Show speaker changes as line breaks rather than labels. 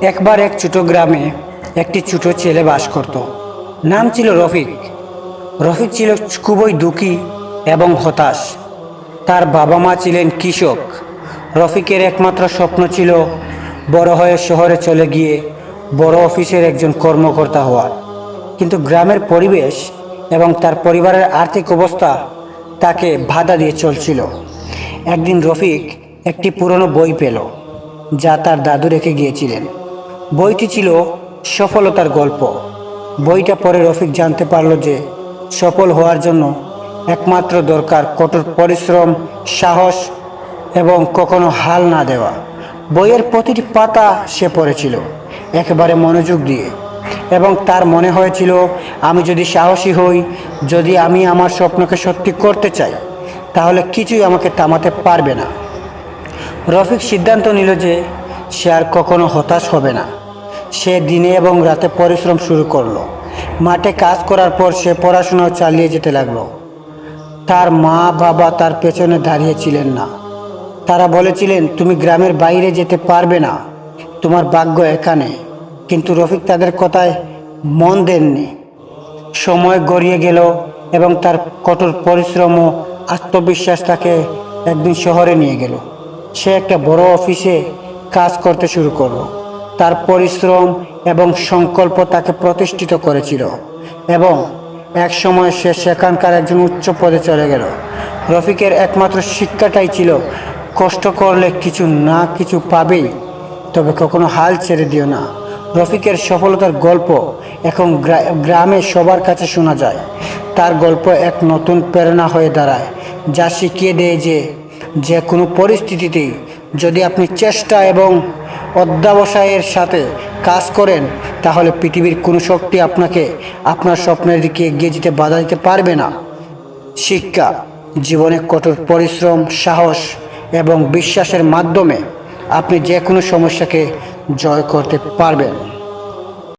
একবার এক ছোট গ্রামে একটি ছোট ছেলে বাস করত। নাম ছিল রফিক। রফিক ছিল খুবই দুঃখী এবং হতাশ। তার বাবা মা ছিলেন কৃষক। রফিকের একমাত্র স্বপ্ন ছিল বড় হয়ে শহরে চলে গিয়ে বড় অফিসের একজন কর্মকর্তা হওয়ার কিন্তু গ্রামের পরিবেশ এবং তার পরিবারের আর্থিক অবস্থা তাকে বাধা দিয়ে চলছিল। একদিন রফিক একটি পুরনো বই পেল। যা তার দাদু রেখে গিয়েছিলেন। বইটি ছিল সফলতার গল্প। বইটা পড়ে রফিক জানতে পারল যে সফল হওয়ার জন্য একমাত্র দরকার কঠোর পরিশ্রম, সাহস এবং কখনো হাল না দেওয়া। বইয়ের প্রতিটি পাতা সে পড়েছিল, একেবারে মনোযোগ দিয়ে। এবং তার মনে হয়েছিল, আমি যদি সাহসী হই, যদি আমি আমার স্বপ্নকে সত্যি করতে চাই, তাহলে কিছুই আমাকে থামাতে পারবে না। রফিক সিদ্ধান্ত নিল যে সে আর কখনো হতাশ হবে না। সে দিনে এবং রাতে পরিশ্রম শুরু করল। মাঠে কাজ করার পর সে পড়াশোনাও চালিয়ে যেতে লাগল। তার মা বাবা তার পেছনে দাঁড়িয়েছিলেন না। তারা বলেছিলেন, তুমি গ্রামের বাইরে যেতে পারবে না। তোমার ভাগ্য এখানে কিন্তু রফিক তাদের কথায় মন দেননি। সময় গড়িয়ে গেল এবং তার কঠোর পরিশ্রম ও আত্মবিশ্বাস তাকে একদিন শহরে নিয়ে গেল। সে একটা বড় অফিসে কাজ করতে শুরু করল। তার পরিশ্রম এবং সংকল্প তাকে প্রতিষ্ঠিত করেছিল এবং এক সময় সে সেখানকার একজন উচ্চ পদে চলে গেল। রফিকের একমাত্র শিক্ষাটাই ছিল, কষ্ট করলে কিছু না কিছু পাবেই, তবে কখনো হাল ছেড়ে দিও না। রফিকের সফলতার গল্প এখন গ্রামে সবার কাছে শোনা যায়। তার গল্প এক নতুন প্রেরণা হয়ে দাঁড়ায়, যা শিখিয়ে দেয় যে যে কোনো পরিস্থিতিতে যদি আপনি চেষ্টা এবং অধ্যাবসায়ের সাথে কাজ করেন, তাহলে পৃথিবীর কোনো শক্তি আপনাকে আপনার স্বপ্নের দিকে এগিয়ে যেতে বাধা দিতে পারবে না। শিক্ষা, জীবনে কঠোর পরিশ্রম, সাহস এবং বিশ্বাসের মাধ্যমে আপনি যে কোনো সমস্যাকে জয় করতে পারবেন।